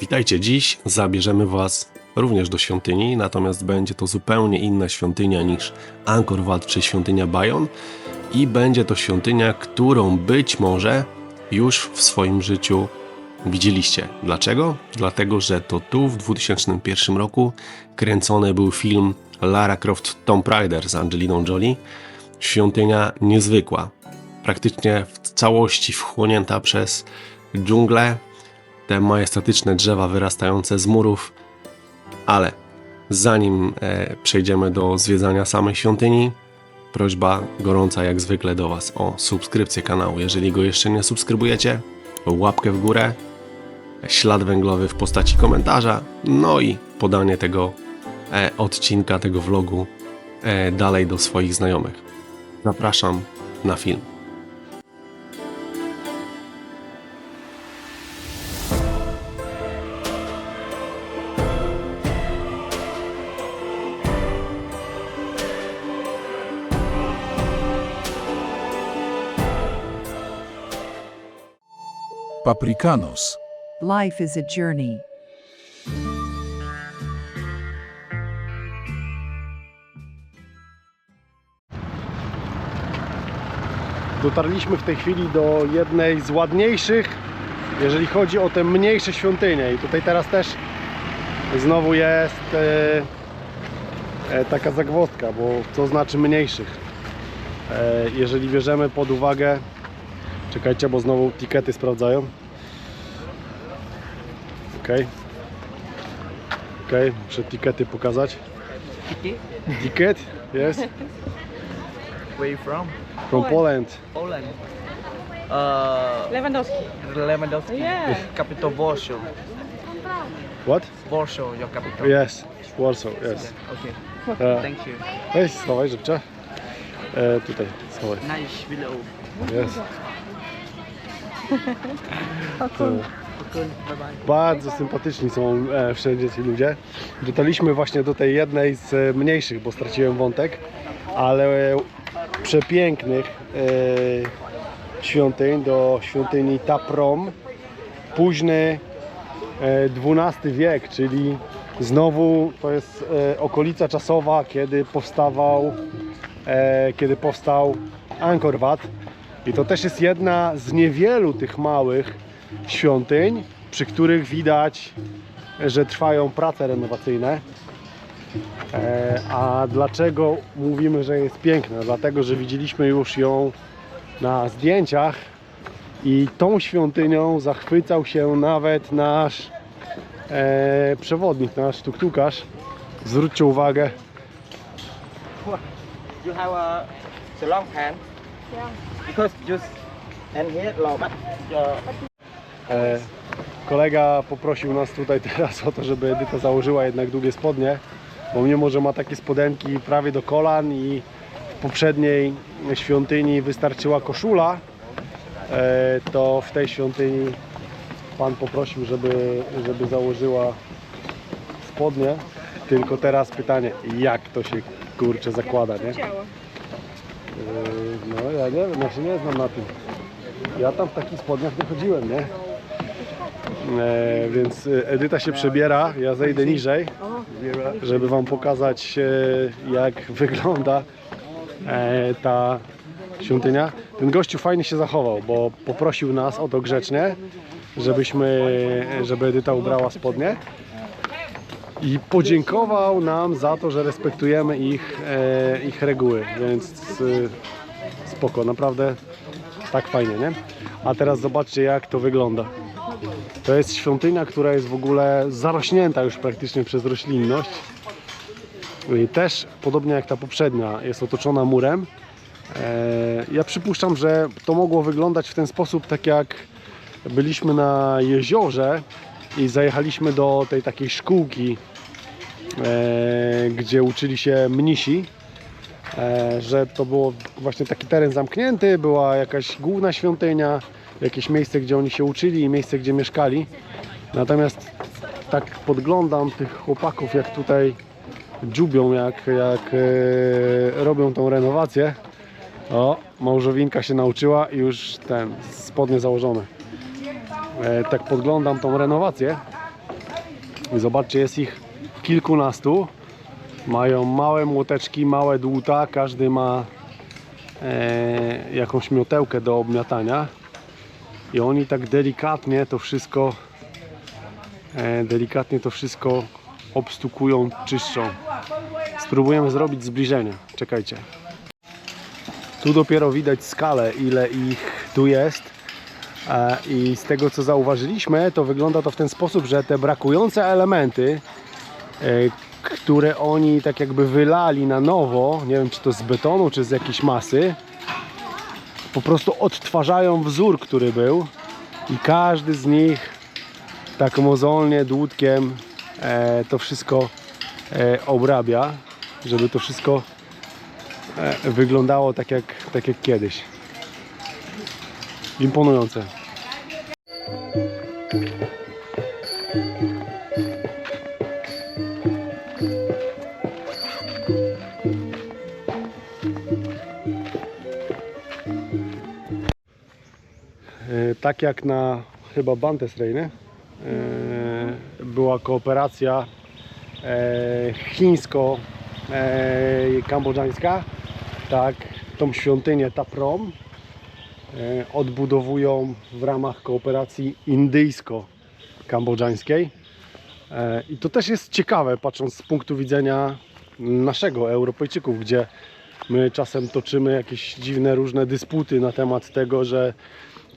Witajcie, dziś zabierzemy Was również do świątyni, natomiast będzie to zupełnie inna świątynia niż Angkor Wat czy świątynia Bayon i będzie to świątynia, którą być może już w swoim życiu widzieliście. Dlaczego? Dlatego, że to tu w 2001 roku kręcony był film Lara Croft Tomb Raider z Angeliną Jolie. Świątynia niezwykła, praktycznie w całości wchłonięta przez dżunglę, te majestatyczne drzewa wyrastające z murów, ale zanim e, przejdziemy do zwiedzania samej świątyni, prośba gorąca jak zwykle do Was o subskrypcję kanału. Jeżeli go jeszcze nie subskrybujecie, łapkę w górę, ślad węglowy w postaci komentarza, no i podanie tego e, odcinka, tego vlogu e, dalej do swoich znajomych. Zapraszam na film. Paprikanos. Life is a journey. Dotarliśmy w tej chwili do jednej z ładniejszych, jeżeli chodzi o te mniejsze świątynie. I tutaj teraz też znowu jest e, e, taka zagwozdka, bo co znaczy mniejszych? E, jeżeli bierzemy pod uwagę, czekajcie, bo znowu tikety sprawdzają. Ok. Ok, muszę tikety pokazać. Ticket? Yes, Where you from? from Poland. Poland. Uh, Lewandowski. Lewandowski. Yeah. Capital Warsaw. What? Warsaw, your capital. Yes, Warsaw, yes. Okay. E, Thank you. Weź, schowaj żybcze. E, tutaj, schowaj. Nice video. Jest. Bardzo sympatyczni są e, wszędzie ci ludzie. Dotarliśmy właśnie do tej jednej z e, mniejszych, bo straciłem wątek, ale przepięknych e, świątyń, do świątyni Taprom. Późny XII wiek, czyli znowu to jest okolica czasowa, kiedy powstawał, kiedy powstał Angkor Wat. I to też jest jedna z niewielu tych małych świątyń, przy których widać, że trwają prace renowacyjne. E, a dlaczego mówimy, że jest piękna? Dlatego, że widzieliśmy już ją na zdjęciach i tą świątynią zachwycał się nawet nasz e, przewodnik, nasz tuktukarz. Zwróćcie uwagę, You have a so long hand. Yeah. Because just and here but your kolega poprosił nas tutaj teraz o to, żeby Edyta założyła jednak długie spodnie, bo mimo, że ma takie spodenki prawie do kolan i w poprzedniej świątyni wystarczyła koszula, e, to w tej świątyni Pan poprosił, żeby, żeby założyła spodnie. Tylko teraz pytanie, jak to się kurczę zakłada, nie? Yy, No ja nie wiem, ja się nie znam na tym. Ja tam w takich spodniach nie chodziłem, nie? E, więc e, Edyta się przebiera, ja zejdę niżej, żeby Wam pokazać e, jak wygląda e, ta świątynia. Ten gościu fajnie się zachował, bo poprosił nas o to grzecznie, żebyśmy, żeby Edyta ubrała spodnie i podziękował nam za to, że respektujemy ich, e, ich reguły, więc e, spoko, naprawdę tak fajnie, nie? A teraz zobaczcie jak to wygląda. To jest świątynia, która jest w ogóle zarośnięta już praktycznie przez roślinność. I też, podobnie jak ta poprzednia, jest otoczona murem. E, Ja przypuszczam, że to mogło wyglądać w ten sposób, tak jak byliśmy na jeziorze i zajechaliśmy do tej takiej szkółki, e, gdzie uczyli się mnisi, e, że to było właśnie taki teren zamknięty, była jakaś główna świątynia, jakieś miejsce, gdzie oni się uczyli i miejsce, gdzie mieszkali. Natomiast tak podglądam tych chłopaków, jak tutaj dziubią, jak, jak e, robią tą renowację. O, małżowinka się nauczyła i już ten, spodnie założone. E, tak podglądam tą renowację I zobaczcie, jest ich kilkunastu. Mają małe młoteczki, małe dłuta, każdy ma e, jakąś miotełkę do obmiatania. I oni tak delikatnie to wszystko e, delikatnie to wszystko obstukują, czyszczą. Spróbujemy zrobić zbliżenie. Czekajcie. Tu dopiero widać skalę, ile ich tu jest. E, I z tego co zauważyliśmy, to wygląda to w ten sposób, że te brakujące elementy, e, które oni tak jakby wylali na nowo, nie wiem czy to z betonu, czy z jakiejś masy, po prostu odtwarzają wzór, który był i każdy z nich tak mozolnie, dłutkiem e, to wszystko e, obrabia, żeby to wszystko e, wyglądało tak jak, tak jak kiedyś. Imponujące. Tak jak na chyba Bantesreine e, była kooperacja e, chińsko-kambodżańska, tak tą świątynię Taprom e, odbudowują w ramach kooperacji indyjsko-kambodżańskiej. E, I to też jest ciekawe, patrząc z punktu widzenia naszego, Europejczyków, gdzie my czasem toczymy jakieś dziwne różne dysputy na temat tego, że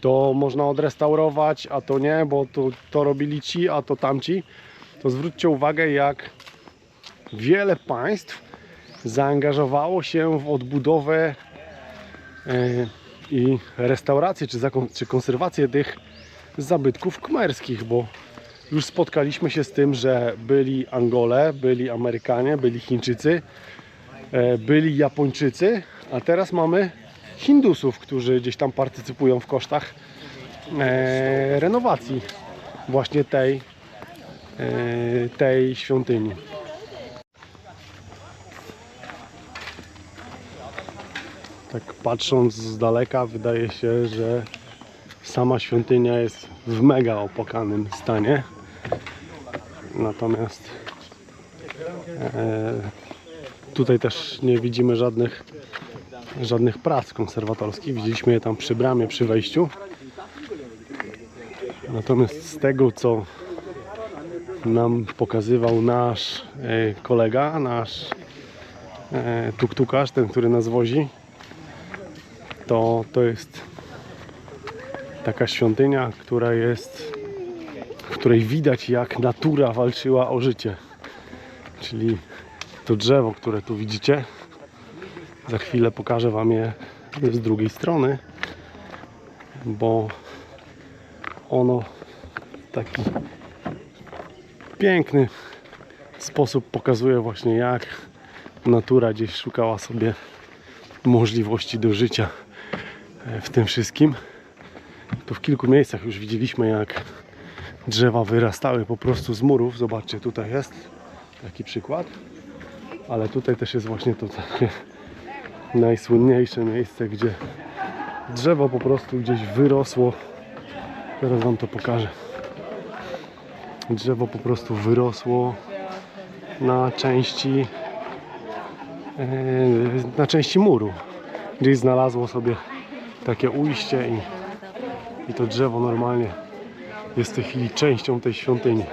to można odrestaurować, a to nie, bo to, to robili ci, a to tamci. To zwróćcie uwagę, jak wiele państw zaangażowało się w odbudowę e, i restaurację czy, czy konserwację tych zabytków kmerskich, bo już spotkaliśmy się z tym, że byli Angole, byli Amerykanie, byli Chińczycy, e, byli Japończycy, a teraz mamy Hindusów, którzy gdzieś tam partycypują w kosztach e, renowacji właśnie tej, e, tej świątyni. Tak patrząc z daleka wydaje się, że sama świątynia jest w mega opłakanym stanie. Natomiast e, tutaj też nie widzimy żadnych żadnych prac konserwatorskich. Widzieliśmy je tam przy bramie, przy wejściu. Natomiast z tego, co nam pokazywał nasz e, kolega, nasz e, tuktukarz, ten, który nas wozi, to to jest taka świątynia, która jest, w której widać jak natura walczyła o życie. Czyli to drzewo, które tu widzicie, za chwilę pokażę Wam je z drugiej strony, bo ono w taki piękny sposób pokazuje właśnie jak natura gdzieś szukała sobie możliwości do życia w tym wszystkim. To w kilku miejscach już widzieliśmy jak drzewa wyrastały po prostu z murów. Zobaczcie, tutaj jest taki przykład. Ale tutaj też jest właśnie to takie najsłynniejsze miejsce, gdzie drzewo po prostu gdzieś wyrosło. Teraz Wam to pokażę. Drzewo po prostu wyrosło na części e, na części muru. Gdzieś znalazło sobie takie ujście i, i to drzewo normalnie jest w tej chwili częścią tej świątyni.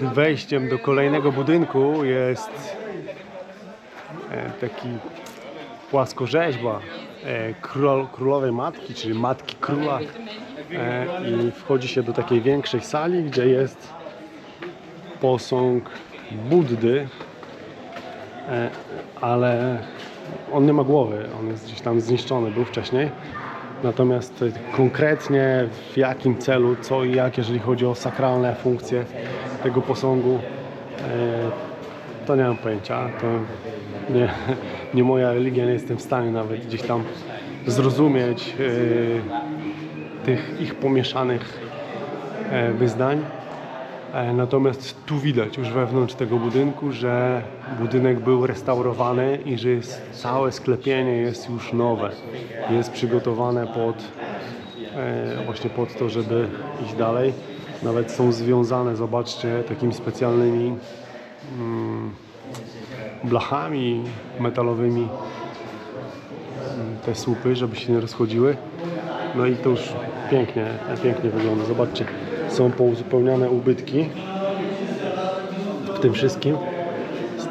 Wejściem do kolejnego budynku jest e, taki płaskorzeźba e, król, królowej matki, czyli matki króla e, i wchodzi się do takiej większej sali, gdzie jest posąg Buddy, ale on nie ma głowy, on jest gdzieś tam zniszczony, był wcześniej. Natomiast e, konkretnie w jakim celu, co i jak, jeżeli chodzi o sakralne funkcje tego posągu, e, to nie mam pojęcia. To nie, nie moja religia, nie jestem w stanie nawet gdzieś tam zrozumieć e, tych ich pomieszanych wyznań. E, Natomiast tu widać już wewnątrz tego budynku, że budynek był restaurowany i że jest, całe sklepienie jest już nowe. Jest przygotowane pod e, właśnie pod to, żeby iść dalej. Nawet są związane, zobaczcie, takimi specjalnymi mm, blachami metalowymi mm, te słupy, żeby się nie rozchodziły. No i to już pięknie, pięknie wygląda. Zobaczcie, są pouzupełniane ubytki w tym wszystkim.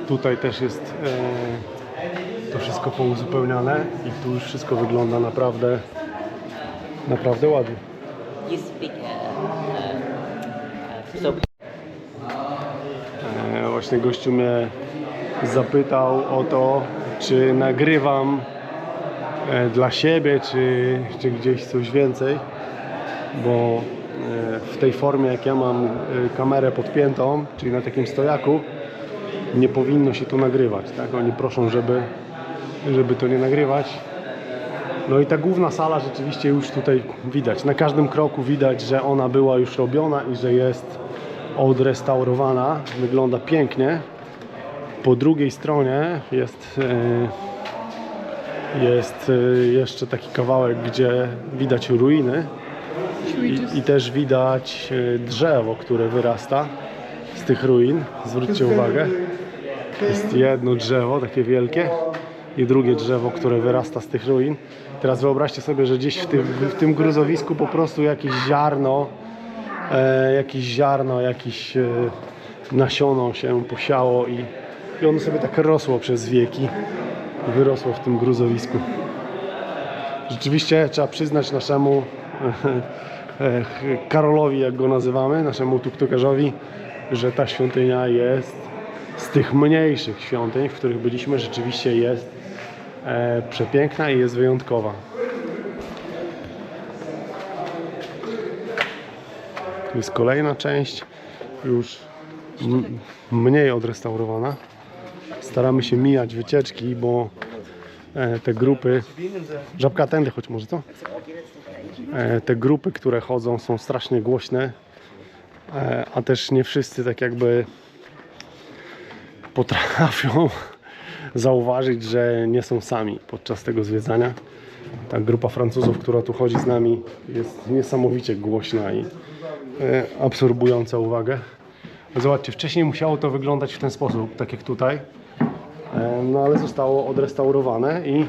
Tutaj też jest e, to wszystko pouzupełniane i tu już wszystko wygląda naprawdę naprawdę ładnie. Uh, so E, Właśnie gościu mnie zapytał o to, czy nagrywam e, dla siebie, czy, czy gdzieś coś więcej, bo e, w tej formie, jak ja mam e, kamerę podpiętą, czyli na takim stojaku, nie powinno się tu nagrywać. Tak? Oni proszą, żeby, żeby to nie nagrywać. No i ta główna sala rzeczywiście już tutaj widać. Na każdym kroku widać, że ona była już robiona i że jest odrestaurowana. Wygląda pięknie. Po drugiej stronie jest, e, jest e, jeszcze taki kawałek, gdzie widać ruiny i, i też widać e, drzewo, które wyrasta z tych ruin. Zwróćcie uwagę. Jest jedno drzewo, takie wielkie i drugie drzewo, które wyrasta z tych ruin. Teraz wyobraźcie sobie, że gdzieś w tym, w tym gruzowisku po prostu jakieś ziarno, e, jakieś ziarno, jakieś e, nasiono się posiało i, i ono sobie tak rosło przez wieki. Wyrosło w tym gruzowisku. Rzeczywiście trzeba przyznać naszemu Karolowi, jak go nazywamy, naszemu tuktukarzowi, że ta świątynia jest z tych mniejszych świątyń, w których byliśmy, rzeczywiście jest e, przepiękna i jest wyjątkowa. Tu jest kolejna część, już mniej odrestaurowana. Staramy się mijać wycieczki, bo e, te grupy. Żabka tędy, choć może to? E, te grupy, które chodzą, są strasznie głośne, e, a też nie wszyscy tak jakby potrafią zauważyć, że nie są sami podczas tego zwiedzania. Ta grupa Francuzów, która tu chodzi z nami, jest niesamowicie głośna i e, absorbująca uwagę. Zobaczcie, wcześniej musiało to wyglądać w ten sposób, tak jak tutaj, E, no ale zostało odrestaurowane i,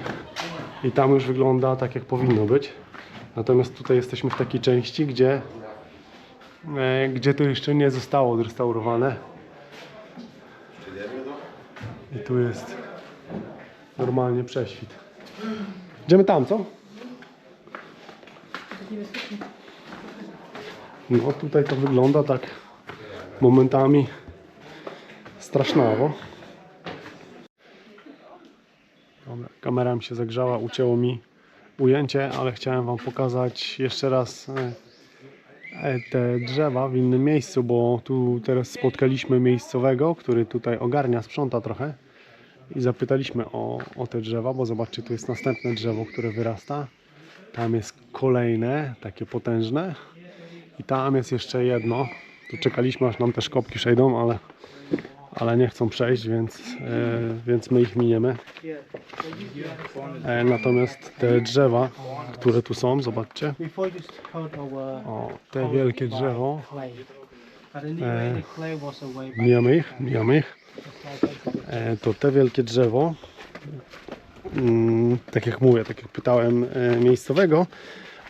i tam już wygląda tak, jak powinno być. Natomiast tutaj jesteśmy w takiej części, gdzie, e, gdzie to jeszcze nie zostało odrestaurowane. I tu jest normalnie prześwit. Idziemy tam, co? No tutaj to wygląda tak momentami strasznawo. Dobra, kamera mi się zagrzała, ucięło mi ujęcie, ale chciałem Wam pokazać jeszcze raz e, e, te drzewa w innym miejscu, bo tu teraz spotkaliśmy miejscowego, który tutaj ogarnia, sprząta trochę i zapytaliśmy o, o te drzewa, bo zobaczcie, tu jest następne drzewo, które wyrasta. Tam jest kolejne, takie potężne i tam jest jeszcze jedno. Tu czekaliśmy, aż nam te szkopki przejdą, ale, ale nie chcą przejść, więc, e, więc my ich miniemy. E, natomiast te drzewa, które tu są, zobaczcie, o, te wielkie drzewo, by mijamy ich, mijamy ich, e, to te wielkie drzewo, mm, tak jak mówię, tak jak pytałem e, miejscowego,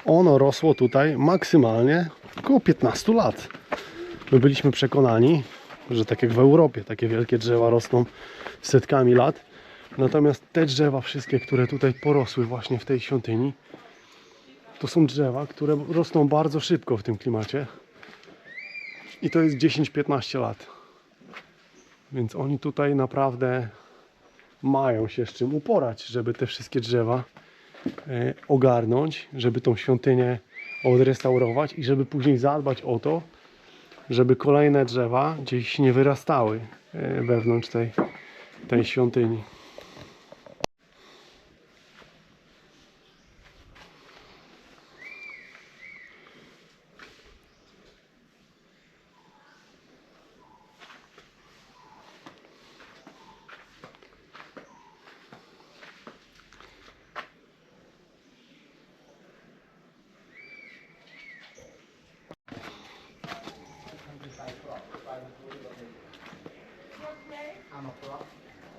ono rosło tutaj maksymalnie około 15 lat. My byliśmy przekonani, że tak jak w Europie, takie wielkie drzewa rosną setkami lat. Natomiast te drzewa wszystkie, które tutaj porosły właśnie w tej świątyni, to są drzewa, które rosną bardzo szybko w tym klimacie. I to jest 10-15 lat. Więc oni tutaj naprawdę mają się z czym uporać, żeby te wszystkie drzewa e, ogarnąć, żeby tą świątynię odrestaurować i żeby później zadbać o to, żeby kolejne drzewa gdzieś nie wyrastały e, wewnątrz tej, tej świątyni.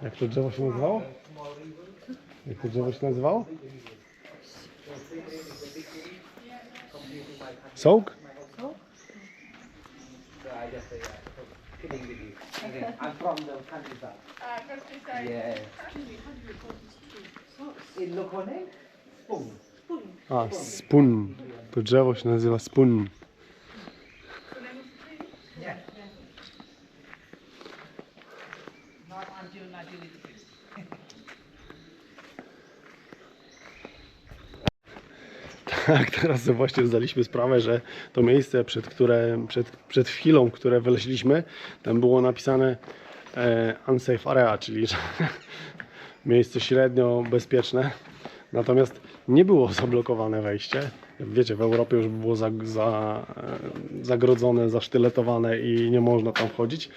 Jak to drzewo się nazywało? Jak to drzewo się nazywało? In Lokone, Spung. A, spun. To drzewo się nazywa spun. Tak, teraz właśnie zdaliśmy sprawę, że to miejsce, przed, które, przed, przed chwilą, które wyleźliśmy, tam było napisane e, unsafe area, czyli że miejsce średnio bezpieczne. Natomiast nie było zablokowane wejście. Wiecie, w Europie już było za, za, e, zagrodzone, zasztyletowane i nie można tam wchodzić.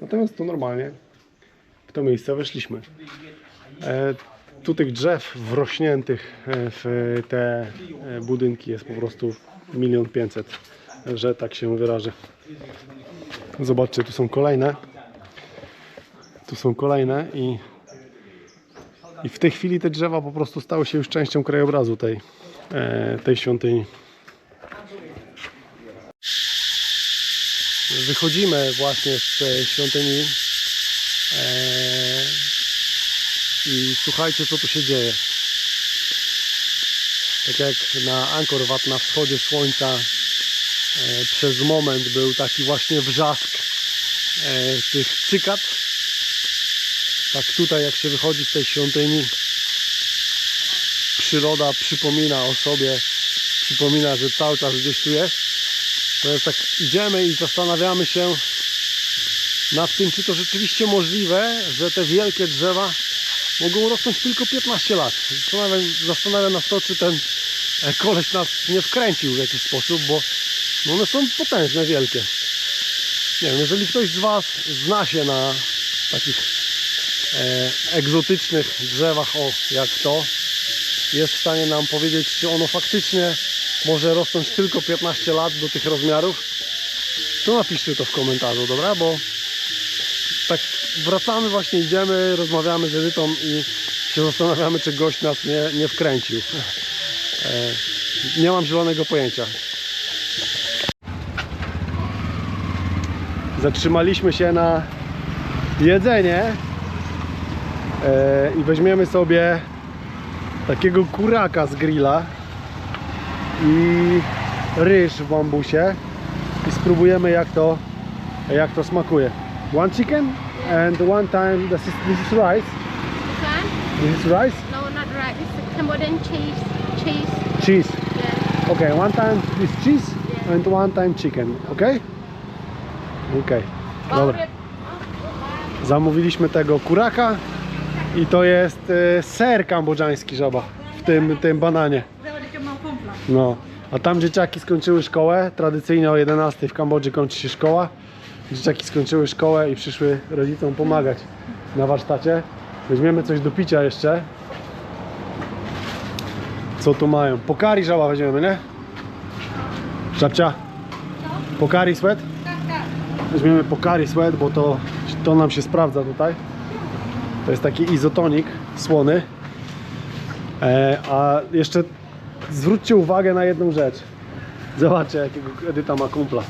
Natomiast tu normalnie to miejsce weszliśmy. E, tu tych drzew wrośniętych e, w te e, budynki jest po prostu milion pięćset, że tak się wyrażę. Zobaczcie, tu są kolejne. Tu są kolejne i, i w tej chwili te drzewa po prostu stały się już częścią krajobrazu tej, tej świątyni. Wychodzimy właśnie z świątyni. I słuchajcie, co tu się dzieje. Tak jak na Angkor Wat na wschodzie słońca e, przez moment był taki właśnie wrzask e, tych cykad. Tak tutaj jak się wychodzi z tej świątyni przyroda przypomina o sobie, przypomina, że cały czas gdzieś tu jest. Natomiast tak idziemy i zastanawiamy się nad tym, czy to rzeczywiście możliwe, że te wielkie drzewa mogą rosnąć tylko 15 lat. Zastanawiam, zastanawiam nas to, czy ten e, koleś nas nie wkręcił w jakiś sposób, bo one są potężne, wielkie. Nie wiem, jeżeli ktoś z Was zna się na takich e, egzotycznych drzewach, o jak to, jest w stanie nam powiedzieć, czy ono faktycznie może rosnąć tylko 15 lat do tych rozmiarów, to napiszcie to w komentarzu, dobra? Bo tak wracamy, właśnie idziemy, rozmawiamy z Edytą i się zastanawiamy, czy gość nas nie, nie wkręcił. E, nie mam zielonego pojęcia. Zatrzymaliśmy się na jedzenie e, i weźmiemy sobie takiego kuraka z grilla i ryż w bambusie i spróbujemy jak to, jak to smakuje. One chicken and one time this is, this is rice. One? This is rice, No, not right. It's Cambodian cheese. Cheese. cheese. Yeah. Okay, one time this cheese and one time chicken. Okay? Okay. Dobra. Zamówiliśmy tego kuraka i to jest e, ser kambodżański żaba w tym, tym bananie. No. A tam dzieciaki skończyły szkołę. Tradycyjnie o 11 w Kambodży kończy się szkoła. Dzieciaki skończyły szkołę i przyszły rodzicom pomagać na warsztacie. Weźmiemy coś do picia jeszcze. Co tu mają? Pokari żaba weźmiemy, nie? Żabcia? Pokari sweat? Weźmiemy pokari sweat, bo to, to nam się sprawdza tutaj. To jest taki izotonik słony. E, a jeszcze zwróćcie uwagę na jedną rzecz. Zobaczcie, jakiego Edyta ma kumpla.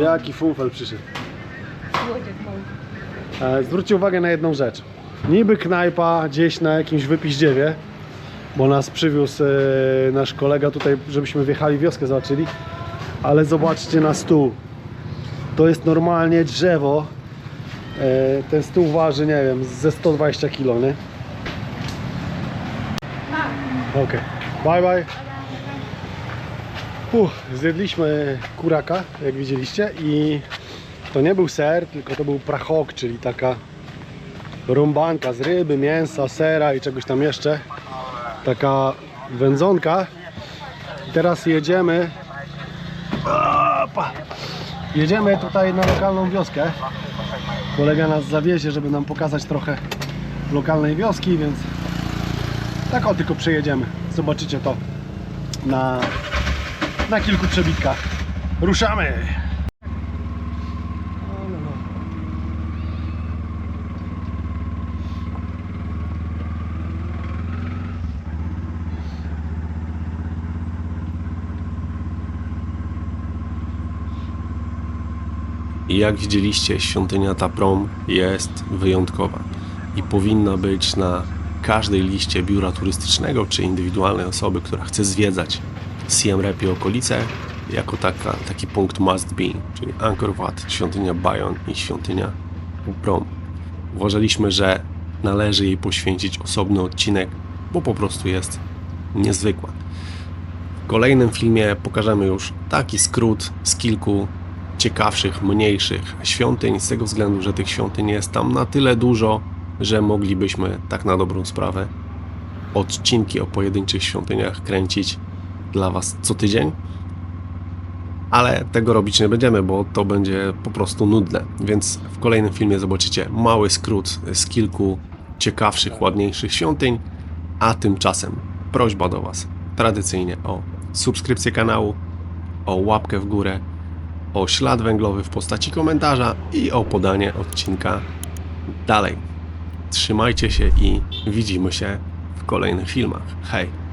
Jaki funfel przyszedł. E, zwróćcie uwagę na jedną rzecz. niby knajpa gdzieś na jakimś wypiździewie, bo nas przywiózł e, nasz kolega tutaj, żebyśmy wjechali wioskę, zobaczyli. Ale zobaczcie na stół. To jest normalnie drzewo. E, ten stół waży, nie wiem, ze 120 kg, nie? Okej, bye bye. Uff, zjedliśmy kuraka, jak widzieliście i to nie był ser, tylko to był prachok, czyli taka rąbanka z ryby, mięsa, sera i czegoś tam jeszcze. Taka wędzonka. Teraz jedziemy. Opa. Jedziemy tutaj na lokalną wioskę. Kolega nas zawiezie, żeby nam pokazać trochę lokalnej wioski, więc tak o tylko przejedziemy. Zobaczycie to na, na kilku przebitkach. Ruszamy! Jak widzieliście, świątynia ta prom jest wyjątkowa i powinna być na każdej liście biura turystycznego czy indywidualnej osoby, która chce zwiedzać Siem Reap i okolice, jako taka, taki punkt must be, czyli Angkor Wat, świątynia Bayon i świątynia Prom. Uważaliśmy, że należy jej poświęcić osobny odcinek, bo po prostu jest niezwykła. W kolejnym filmie pokażemy już taki skrót z kilku ciekawszych, mniejszych świątyń, z tego względu, że tych świątyń jest tam na tyle dużo, że moglibyśmy tak na dobrą sprawę odcinki o pojedynczych świątyniach kręcić dla Was co tydzień. Ale tego robić nie będziemy, bo to będzie po prostu nudne. Więc w kolejnym filmie zobaczycie mały skrót z kilku ciekawszych, ładniejszych świątyń. A tymczasem prośba do Was tradycyjnie o subskrypcję kanału, o łapkę w górę, o ślad węglowy w postaci komentarza i o podanie odcinka dalej. Trzymajcie się i widzimy się w kolejnych filmach. Hej!